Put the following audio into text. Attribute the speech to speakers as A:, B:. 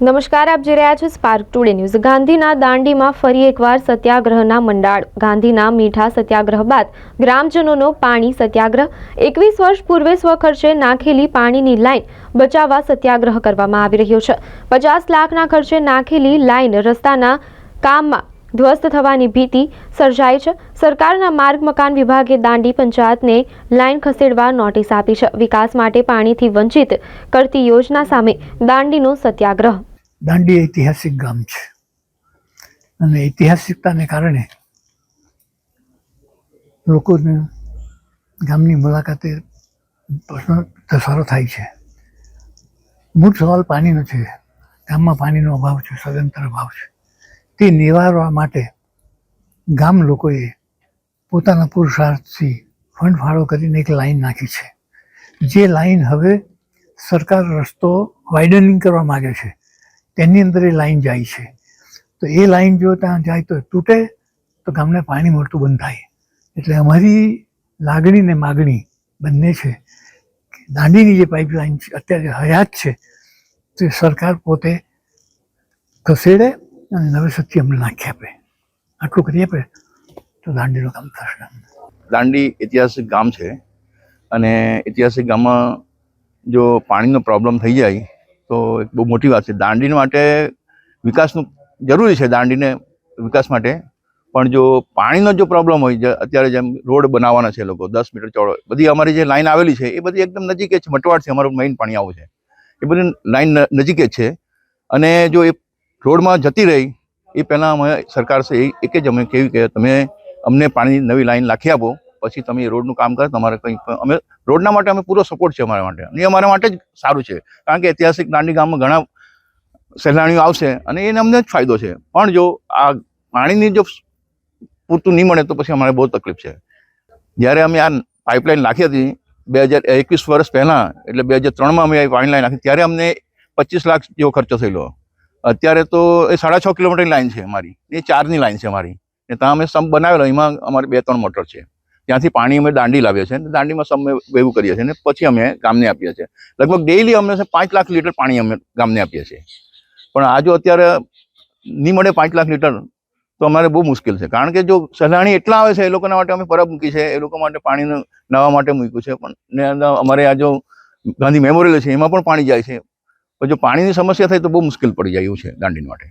A: નમસ્કાર, આપ જોઈ રહ્યા છો સ્પાર્ક ટુડે ન્યૂઝ ગાંધીના દાંડીમાં ફરી એકવાર સત્યાગ્રહના મંડાળ. ગાંધીના મીઠા સત્યાગ્રહ બાદ ગ્રામજનોનો પાણી સત્યાગ્રહ. એકવીસ વર્ષ પૂર્વે સ્વખર્ચે નાખેલી પાણીની લાઈન બચાવવા સત્યાગ્રહ કરવામાં આવી રહ્યો છે. પચાસ લાખના ખર્ચે નાખેલી લાઈન રસ્તાના કામમાં ધ્વસ્ત થવાની ભીતિ સર્જાઈ છે. સરકારના માર્ગ મકાન વિભાગે દાંડી પંચાયતને લાઈન ખસેડવા નોટિસ આપી છે. વિકાસ માટે પાણીથી વંચિત કરતી યોજના સામે દાંડીનો સત્યાગ્રહ.
B: દાંડી ઐતિહાસિક ગામ છે. અને ઐતિહાસિકતાને કારણે લોકોને ગામની મુલાકાતે ધસારો થાય છે. મૂળ સવાલ પાણીનો છે. ગામમાં પાણીનો અભાવ છે, સદંતર અભાવ છે. તે નિવારવા માટે ગામ લોકોએ પોતાના પુરુષાર્થથી ફંડ ફાળો કરીને એક લાઈન નાખી છે. જે લાઈન હવે સરકાર રસ્તો વાઇડનિંગ કરવા માગે છે, તેની અંદર એ લાઈન જાય છે. તો એ લાઈન જો ત્યાં જાય તો તૂટે, તો ગામને પાણી મળતું બંધ થાય. એટલે અમારી લાગણી ને માગણી બંને છે દાંડીની જે પાઇપલાઇન અત્યારે હયાત છે, તે સરકાર પોતે ખસેડે અને સત્ય અમને નાખી આપે આટલું કરી આપે તો દાંડીનું કામ થશે.
C: દાંડી ઐતિહાસિક ગામ છે અને ઐતિહાસિક ગામમાં જો પાણીનો પ્રોબ્લેમ થઈ જાય તો એક બહુ મોટી વાત છે. દાંડી માટે વિકાસનું જરૂરી છે દાંડીને વિકાસ માટે. પણ જો પાણીનો જો પ્રોબ્લેમ હોય અત્યારે જેમ રોડ બનાવવાના છે લોકો, દસ મીટર ચોડો બધી અમારી જે લાઈન આવેલી છે, એ બધી એકદમ નજીક જ છે. મટવાડથી અમારું મેઇન પાણી આવું છે. એ બધી લાઈન નજીક જ છે. અને જો એ રોડમાં જતી રહી, એ પહેલાં અમે સરકાર છે એક જ અમે કેવી કે તમે અમને પાણી નવી લાઈન નાખી આપો, પછી તમે રોડનું કામ કરો, તમારે કંઈ અમે રોડના માટે અમે પૂરો સપોર્ટ છે અમારા માટે. અને એ અમારા માટે જ સારું છે. કારણ કે ઐતિહાસિક દાંડી ગામમાં ઘણા સહેલાણીઓ આવશે અને એને અમને જ ફાયદો છે. પણ જો આ પાણીની જો પૂરતું નહીં મળે તો પછી અમારે બહુ તકલીફ છે. જ્યારે અમે આ પાઇપલાઇન નાખી હતી, બે હજાર એકવીસ વર્ષ પહેલાં, એટલે બે હજાર ત્રણમાં અમે પાણી લાઈન નાખી ત્યારે અમને પચીસ લાખ જેવો ખર્ચો થયેલો. અત્યારે તો એ સાડા છ કિલોમીટરની લાઈન છે અમારી. એ ચારની લાઈન છે અમારી. ને ત્યાં અમે સંપ બનાવેલો, એમાં અમારે બે ત્રણ મોટર છે. ત્યાંથી પાણી અમે દાંડી લાવીએ છીએ દાંડીમાં સમ ભેગું કરીએ છીએ અને પછી અમે ગામને આપીએ છીએ. લગભગ ડેઈલી અમને પાંચ લાખ લીટર પાણી અમે ગામને આપીએ છીએ. પણ આ જો અત્યારે નહીં મળે પાંચ લાખ લીટર, તો અમારે બહુ મુશ્કેલ છે. કારણ કે જો સહેલાણી એટલા આવે છે એ લોકોના માટે અમે પરબ મૂકી છે, એ લોકો માટે પાણીને નાવા માટે મૂક્યું છે. પણ ને અમારે આ જો ગાંધી મેમોરિયલ છે, એમાં પણ પાણી જાય છે. પણ જો પાણીની સમસ્યા થાય તો બહુ મુશ્કેલ પડી જાય એવું છે દાંડી માટે.